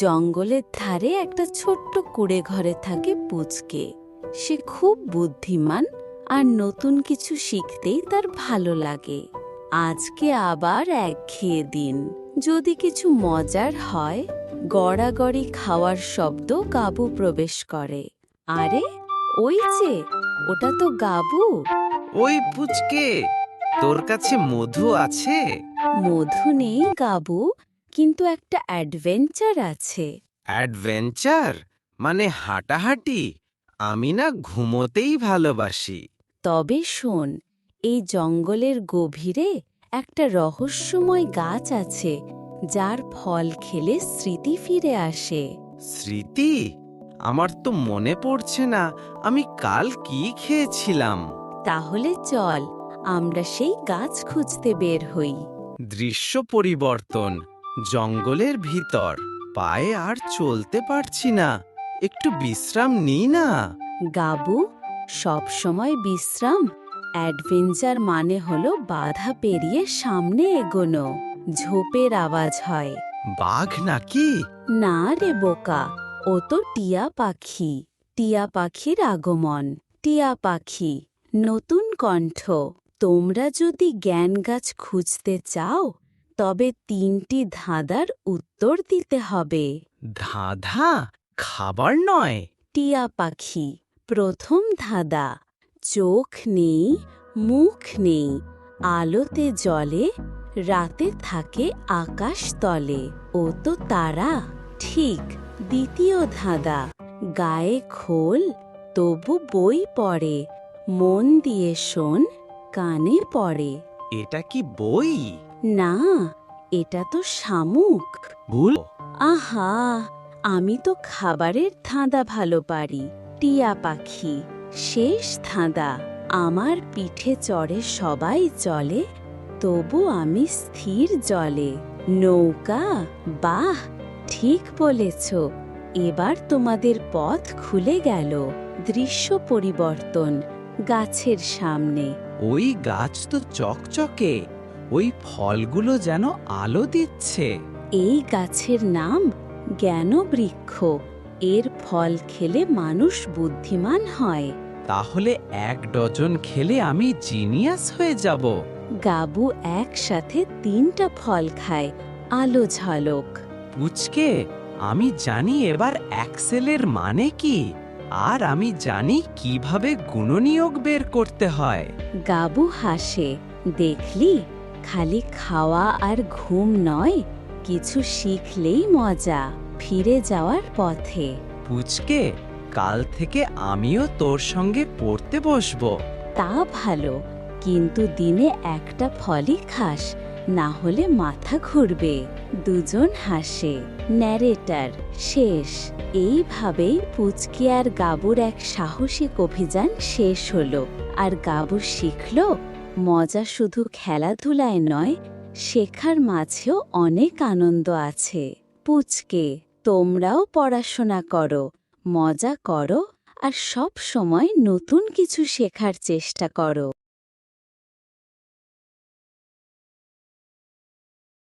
জঙ্গলের ধারে একটা ছোট্ট কুড়ে ঘরে থাকে পুচকে। সে খুব বুদ্ধিমান আর নতুন কিছু শিখতেই তার ভালো লাগে। আজকে আবার একঘেয়ে দিন। যদি কিছু মজার হয় গড়াগড়ি খাওয়ার শব্দ গাবু প্রবেশ করে। আরে ওই যে ওটা তো গাবু। ওই পুচকে তোর কাছে মধু আছে? মধু নেই গাবু কিন্তু একটা অ্যাডভেঞ্চার আছে। অ্যাডভেঞ্চার? মানে হাঁটাহাঁটি? আমি না ঘুমোতেই ভালোবাসি। তবে শোন এই জঙ্গলের গভীরে একটা রহস্যময় গাছ আছে যার ফল খেলে স্মৃতি ফিরে আসে। স্মৃতি? আমার তো মনে পড়ছে না আমি কাল কি খেয়েছিলাম। তাহলে চল আমরা সেই গাছ খুঁজতে বের হই। দৃশ্য পরিবর্তন। জঙ্গলের ভিতর। পায়ে আর চলতে পারছি না। একটু বিশ্রাম নিই না। গাবু সবসময় বিশ্রাম। অ্যাডভেঞ্চার মানে হলো বাধা পেরিয়ে সামনে এগোনো। ঝোপের আওয়াজ হয়। বাঘ নাকি? না রে বোকা ও তো টিয়া পাখি। টিয়া পাখির আগমন। টিয়া পাখি নতুন কণ্ঠ। তোমরা যদি জ্ঞান গাছ খুঁজতে চাও তবে তিনটি ধাঁধার উত্তর দিতে হবে। ধাঁধা? খাবার নয়। টিয়া পাখি প্রথম ধাঁধা। চোখ নেই মুখ নেই। আলোতে জলে রাতে থাকে আকাশ তলে। ও তো তারা ঠিক। দ্বিতীয় ধাঁধা গায়ে খোল তবু বই পড়ে। মন দিয়ে শোন কানে পড়ে। এটা কি বই? না এটা তো শামুক। ভুল। আহা আমি তো খাবারের ধাঁধা ভালো পারি টিয়া পাখি শেষ ধাঁধা। আমার পিঠে চড়ে সবাই চলে তবু আমি স্থির জলে। নৌকা বাহ ঠিক বলেছ এবার তোমাদের পথ খুলে গেল দৃশ্য পরিবর্তন গাছের সামনে। ওই গাছ তো চকচকে। ওই ফলগুলো যেন আলো দিচ্ছে। এই গাছের নাম জ্ঞানবৃক্ষ। এর ফল খেলে মানুষ বুদ্ধিমান হয়। তাহলে এক ডজন খেলে আমি জিনিয়াস হয়ে যাব। গাবু একসাথে তিনটা ফল খায় আলো ঝলক। পুচকে আমি জানি এবার অ্যাক্সেলের মানে কি আর আমি জানি কীভাবে গুণনীয়ক বের করতে হয়। গাবু হাসে দেখলি? খালি খাওয়া আর ঘুম নয় কিছু শিখলেই মজা ফিরে যাওয়ার পথে। পুচকে কাল থেকে আমিও তোর সঙ্গে পড়তে বসবো। তা ভালো কিন্তু দিনে একটা ফলই খাস না হলে মাথা ঘুরবে। দুজন হাসে ন্যারেটার শেষ। এইভাবেই পুচকি আর গাবুর এক সাহসিক অভিযান শেষ হলো। আর গাবু শিখল মজা শুধু খেলাধুলায় নয়, শেখার মাঝেও অনেক আনন্দ আছে। পুচকে, তোমরাও পড়াশোনা করো, মজা করো আর সব সময় নতুন কিছু শেখার চেষ্টা করো।